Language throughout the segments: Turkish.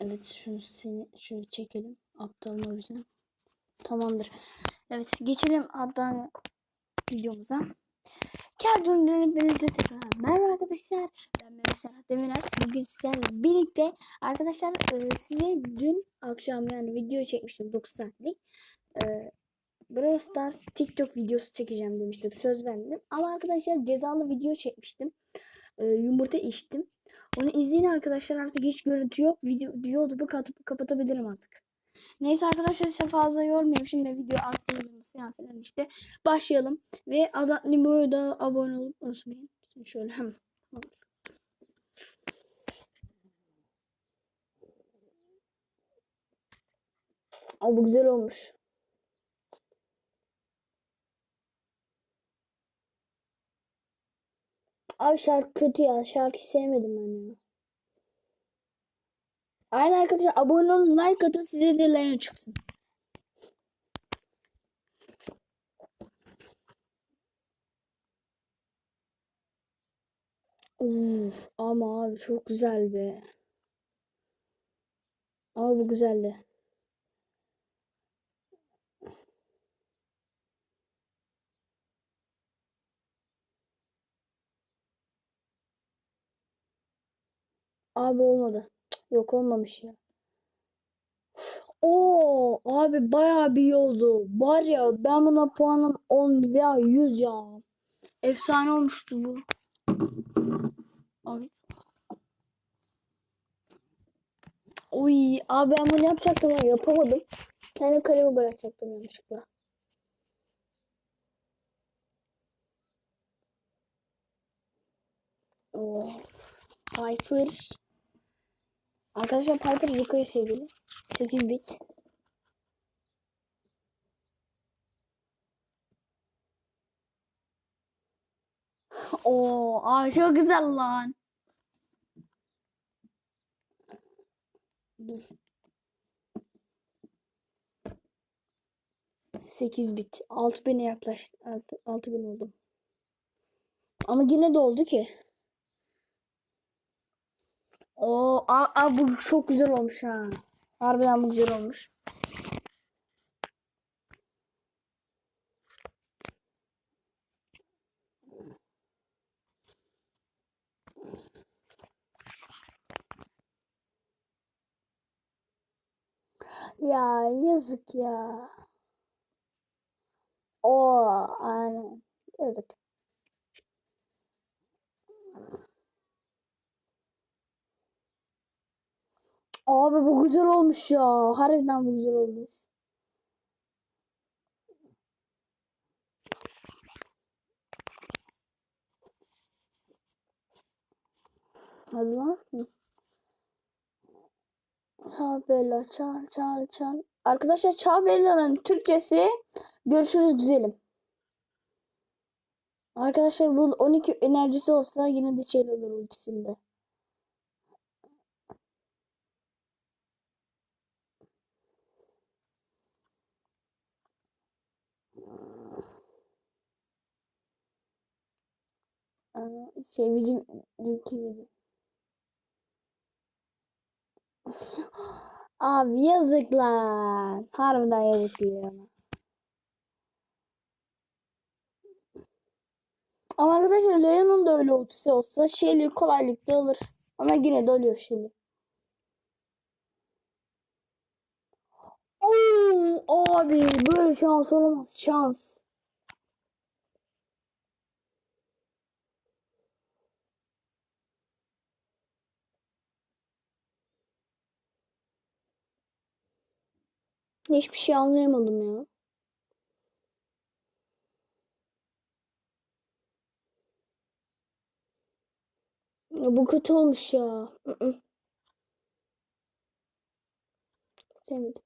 Evet şunu seni şöyle çekelim. Aptalma bize. Tamamdır. Evet geçelim hatta videomuza. Geldiğimden hepinize tekrar merhaba arkadaşlar. Ben Mehmet Serhat. Bugün sizlerle birlikte arkadaşlar e, size dün akşam yani video çekmiştim 9 saatlik. E, Brawl Stars TikTok videosu çekeceğim demiştim. Söz verdim. Ama arkadaşlar cezalı video çekmiştim. E, yumurta içtim. Onu izleyin arkadaşlar artık hiç görüntü yok. Video YouTube'u kapatıp kapatabilirim artık. Neyse arkadaşlar size fazla yormayayım. Şimdi video arttırılması yani falan işte. Başlayalım. Ve Azat Nimo'ya da abone olup unutmayın. Şimdi şöyle. Aa, bu güzel olmuş. Abi şarkı kötü ya. Şarkı sevmedim ben ya. Aynen arkadaşlar abone olun like atın size de like çıksın. Uf, ama abi çok güzel be. Ama bu güzeldi. Abi olmadı. Yok olmamış ya. Oo abi bayağı bir iyi oldu. Var ya ben buna puanım 10 veya 100 ya. Efsane olmuştu bu. Abi. Oy abi ben bunu yapacaktım ama yapamadım. Kendi kalemi bırakacaktım yanlışlıkla. Oo. Piper. Arkadaşlar Piper yukarı sevgili. 8 bit. Oo, abi çok güzel lan. Dur. 8 bit. 6000'e yaklaştı. 6000 oldu. Ama yine de oldu ki. Oo, a, a, bu çok güzel olmuş ha. Harbiden bu güzel olmuş. Ya yazık ya. Oo, aynen. Yazık. Abi bu güzel olmuş ya. Harbiden bu güzel olmuş. Hadi lan. Çal çal çal çal. Arkadaşlar Çal Bella'nın Türkçesi görüşürüz güzelim. Arkadaşlar bu 12 enerjisi olsa yine de şey olur ultisinde. Şey bizim dünkü. Abi yazık lan. Harbiden yazık ya. Ama arkadaşlar Leon'un da öyle ultisi olsa Shelly kolaylıkla alır. Ama yine de ölüyor Shelly. Oo, abi böyle şans olamaz. Şans. Hiçbir şey anlayamadım ya. Ya bu kötü olmuş ya. Sevmedim.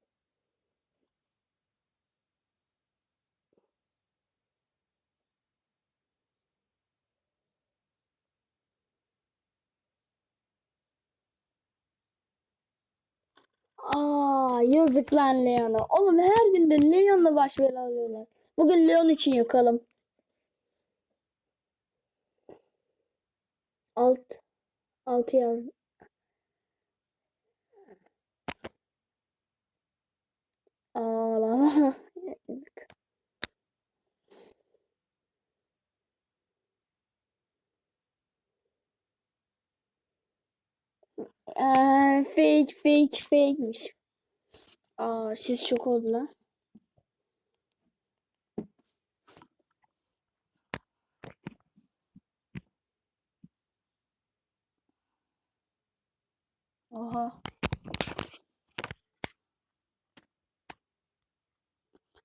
Ya yazık lan Leon'a. Oğlum her gün de Leon'la baş bela alıyorlar. Bugün Leon için yakalım. Alt. Altı yaz. Ağlama. Ee, fake fake fakemiş. Aa siz çok oldu lan. Oha.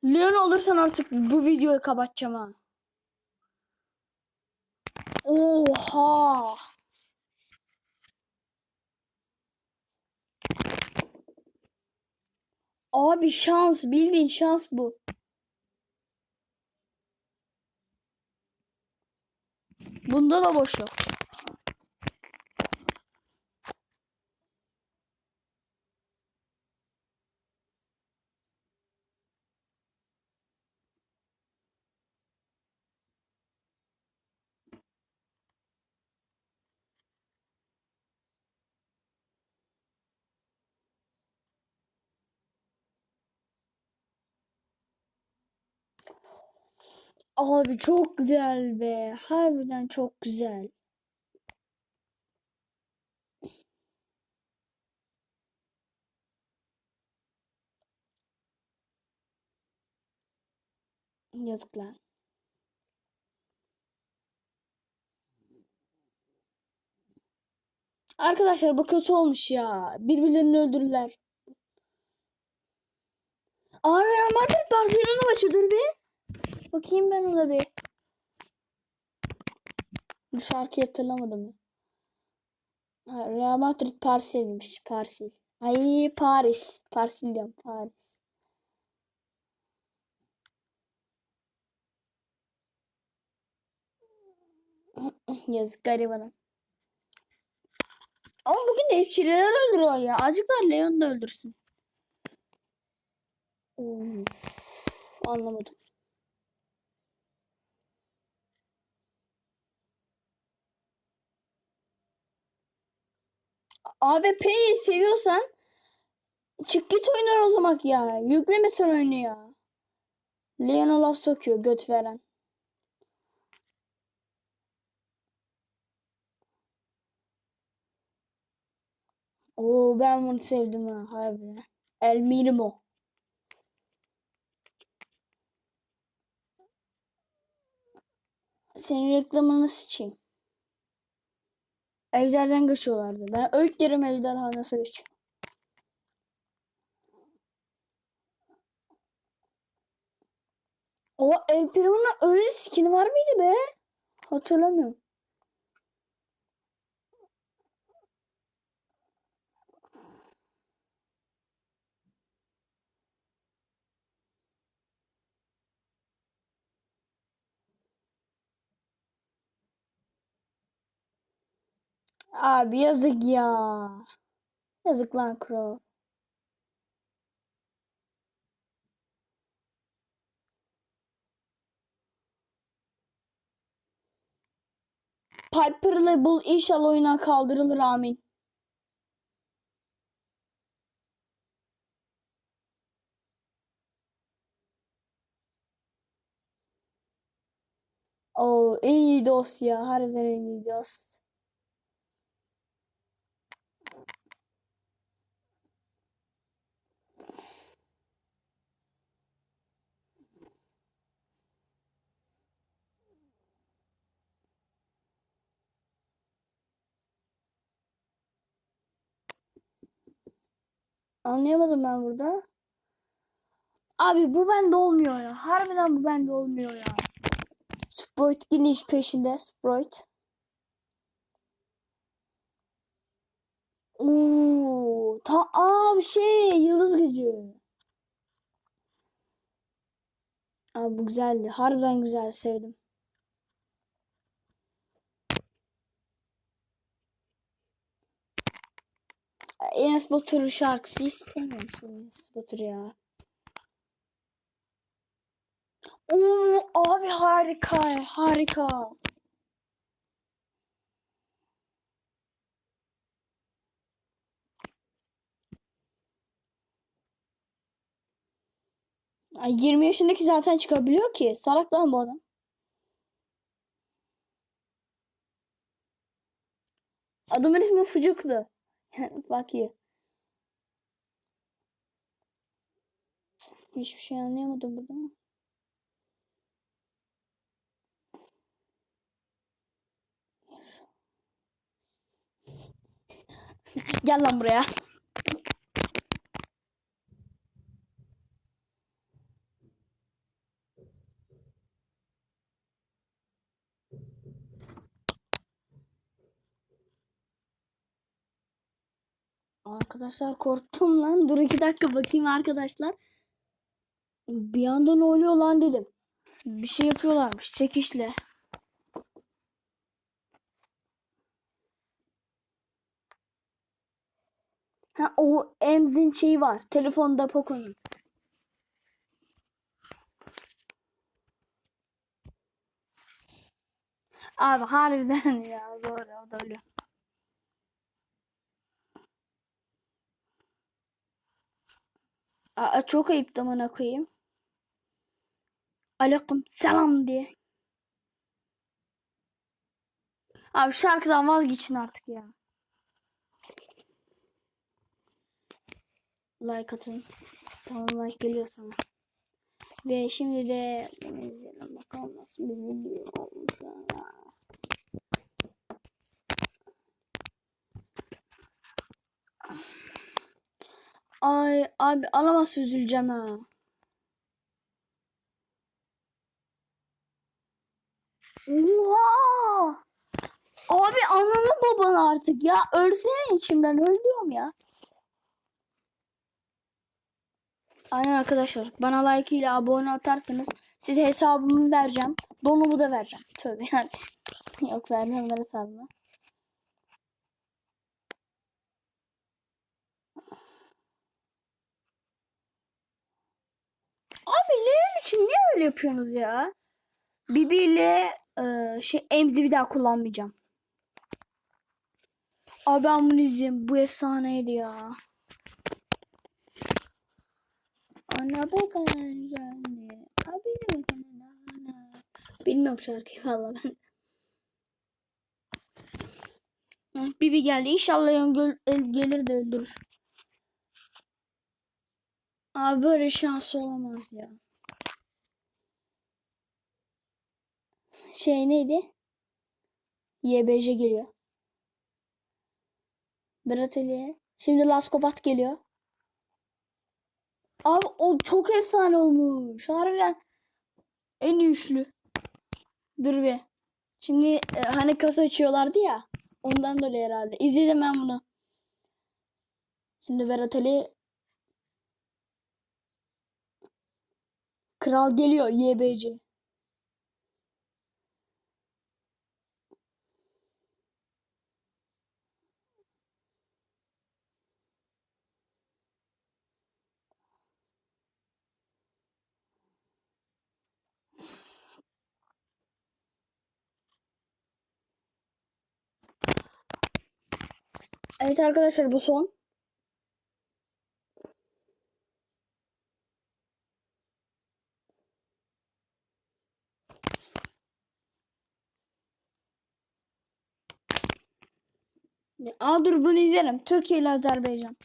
Leon olursan artık bu videoyu kapatacağım ha. Oha. Abi şans bildiğin şans bu. Bunda da boş yok. Abi çok güzel be. Harbiden çok güzel. Yazıklar. Arkadaşlar bu kötü olmuş ya. Birbirlerini öldürdüler. Aa Real Madrid Barcelona maçıdır be. Bakayım ben ona bir. Bu şarkıyı hatırlamadım ya. Ha, Real Madrid Paris'iymiş. Paris. Ay Paris. Paris diyorum. Paris. Yazık garibana. Ama bugün de hep çileler öldürüyor ya. Azıcıklar Leon da öldürsün. Of, anlamadım. Penny'i seviyorsan çık git oynar o zaman ya. Yükleme sen oyunu ya. Leon'a laf sokuyor göt veren. Oo ben bunu sevdim ha harbiden. El Minimo. Senin reklamını sıçayım. Ejderden geçiyorlardı. Ben öğüt derim ejderha nasıl geçiyor. O El Primo'nun öyle skin var mıydı be? Hatırlamıyorum. Abi yazık ya. Yazık lan Crow. Piper'la Bull inşallah oyuna kaldırılır amin. Oo en iyi dost ya. Harbiden en iyi dost. Anlayamadım ben burada. Abi bu bende olmuyor ya. Harbiden bu bende olmuyor ya. Sprite yine iş peşinde. Sprite. Oo, ta aa, şey yıldız gücü. Abi bu güzeldi. Harbiden güzel sevdim. Enes Batur şarkısı hiç sevmiyorum şu Enes Batur ya. Oo, abi harika harika. Ay 20 yaşındaki zaten çıkabiliyor ki. Salak lan bu adam. Adamın ismi Fucuk'tu. Fuck you. Hiçbir şey anlayamadım burada ama. Gel lan buraya. Arkadaşlar korktum lan. Dur iki dakika bakayım arkadaşlar. Bir anda ne oluyor lan dedim. Bir şey yapıyorlarmış çekişle. Ha o Emz'in şeyi var. Telefonda Poco'nun. Abi harbiden ya doğru o. Aa, çok ayıp da bana koyayım. Aleyküm selam diye. Abi şarkıdan vazgeçin artık ya. Like atın. Tamam like geliyor sana. Ve şimdi de izleyelim bakalım nasıl bir video olmuş. Ay abi alamazsa üzüleceğim ha. Oha! Abi ananı babanı artık ya. Ölsene içimden öldüyorum ya. Aynen arkadaşlar. Bana like ile abone atarsanız size hesabımı vereceğim. Donumu da vereceğim. Tövbe yani. Yok vermem ver hesabımı. Abi Leon için niye öyle yapıyorsunuz ya? Bibi ile e, şey Emzi bir daha kullanmayacağım. Abi ben bunu izleyeyim. Bu efsaneydi ya. Ana bakan anne. Abi ne. Bilmiyorum şarkıyı valla ben. Bibi geldi. İnşallah el- gelir de öldürür. Abi böyle şans olamaz ya. Şey neydi? YBJ geliyor. Berat Ali. Şimdi Laskopat geliyor. Abi o çok efsane olmuş. Harbiden en üçlü. Dur bir. Şimdi e, hani kasa açıyorlardı ya. Ondan dolayı herhalde. İzledim ben bunu. Şimdi Berat Ali Kral geliyor YBC. Evet arkadaşlar bu son. Aa dur bunu izlerim. Türkiye ile Azerbaycan.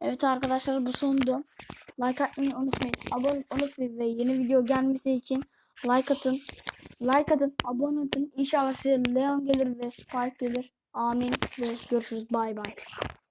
Evet arkadaşlar bu sondu. Like atmayı unutmayın. Abone unutmayın ve yeni video gelmesi için like atın. Like atın, abone atın. İnşallah size Leon gelir ve Spike gelir. Amin ve görüşürüz. Bay bay.